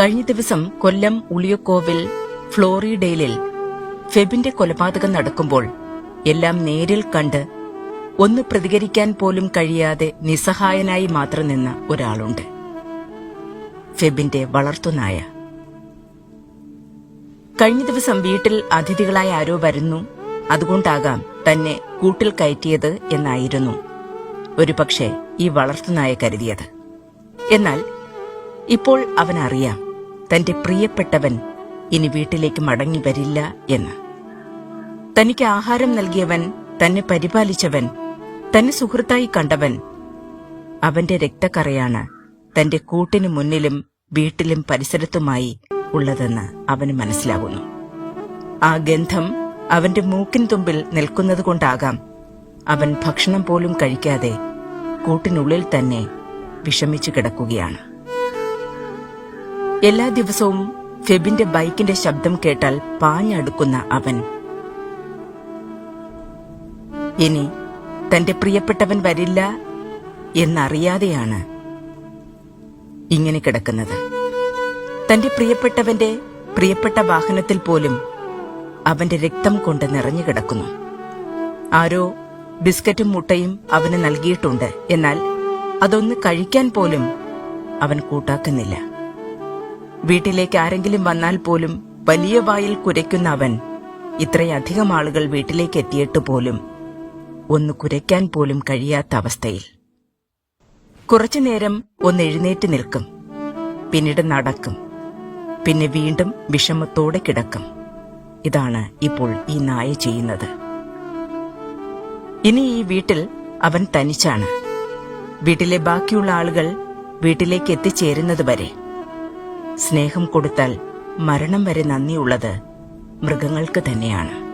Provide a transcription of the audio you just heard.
കഴിഞ്ഞ ദിവസം കൊല്ലം ഉളിയക്കോവിൽ ഫ്ലോറിഡയിലിൽ ഫെബിന്റെ കൊലപാതകം നടക്കുമ്പോൾ എല്ലാം നേരിൽ കണ്ട് ഒന്ന് പ്രതികരിക്കാൻ പോലും കഴിയാതെ നിസ്സഹായനായി മാത്രം നിന്ന ഒരാളുണ്ട്. ഫെബിന്റെ വളർത്തുനായ കഴിഞ്ഞ ദിവസം വീട്ടിൽ അതിഥികളായ ആരോ വരുന്നു. അതുകൊണ്ടാകാം തന്നെ കൂട്ടിൽ കയറ്റിയത് എന്നായിരുന്നു ഒരുപക്ഷെ ഈ വളർത്തുനായ കരുതിയത്. എന്നാൽ ഇപ്പോൾ അവൻ അറിയാം തന്റെ പ്രിയപ്പെട്ടവൻ ഇനി വീട്ടിലേക്ക് മടങ്ങി വരില്ല എന്ന്. തനിക്ക് ആഹാരം നൽകിയവൻ തന്നെ പരിപാലിച്ചവൻ തന്നെ സുഹൃത്തായി കണ്ടവൻ അവന്റെ രക്തക്കറയാണ് തന്റെ കൂട്ടിനു മുന്നിലും വീട്ടിലും പരിസരത്തുമായി ഉള്ളതെന്ന് അവന് മനസ്സിലാകുന്നു ആ ഗന്ധം അവന്റെ മൂക്കിൻ തുമ്പിൽ നിൽക്കുന്നത് നിൽക്കുന്നതുകൊണ്ടാകാം അവൻ ഭക്ഷണം പോലും കഴിക്കാതെ കൂട്ടിനുള്ളിൽ തന്നെ വിഷമിച്ചു കിടക്കുകയാണ്. എല്ലാ ദിവസവും ഫെബിന്റെ ബൈക്കിന്റെ ശബ്ദം കേട്ടാൽ പാഞ്ഞടുക്കുന്ന അവൻ. ഇനി തന്റെ പ്രിയപ്പെട്ടവൻ വരില്ല എന്നറിയാതെയാണ് ഇങ്ങനെ കിടക്കുന്നത്. തന്റെ പ്രിയപ്പെട്ടവന്റെ പ്രിയപ്പെട്ട വാഹനത്തിൽ പോലും അവന്റെ രക്തം കൊണ്ട് നിറഞ്ഞു കിടക്കുന്നു. ആരോ ബിസ്ക്കറ്റും മുട്ടയും അവന് നൽകിയിട്ടുണ്ട്. എന്നാൽ അതൊന്ന് കഴിക്കാൻ പോലും അവൻ കൂട്ടാക്കുന്നില്ല. വീട്ടിലേക്ക് ആരെങ്കിലും വന്നാൽ പോലും വലിയ വായിൽ കുരയ്ക്കുന്ന അവൻ ഇത്രയധികം ആളുകൾ വീട്ടിലേക്ക് എത്തിയിട്ട് പോലും ഒന്ന് കുരയ്ക്കാൻ പോലും കഴിയാത്ത അവസ്ഥയിൽ. കുറച്ചുനേരം ഒന്ന് എഴുന്നേറ്റ് നിൽക്കും. പിന്നീട് നടക്കും. പിന്നെ വീണ്ടും വിഷമത്തോടെ കിടക്കും. ഇതാണ് ഇപ്പോൾ ഈ നായ ചെയ്യുന്നത്. ഇനി ഈ വീട്ടിൽ അവൻ തനിച്ചാണ്. വീട്ടിലെ ബാക്കിയുള്ള ആളുകൾ വീട്ടിലേക്ക് എത്തിച്ചേരുന്നത് വരെ സ്നേഹം കൊടുത്താൽ മരണം വരെ നന്ദിയുള്ളത് മൃഗങ്ങൾക്ക് തന്നെയാണ്.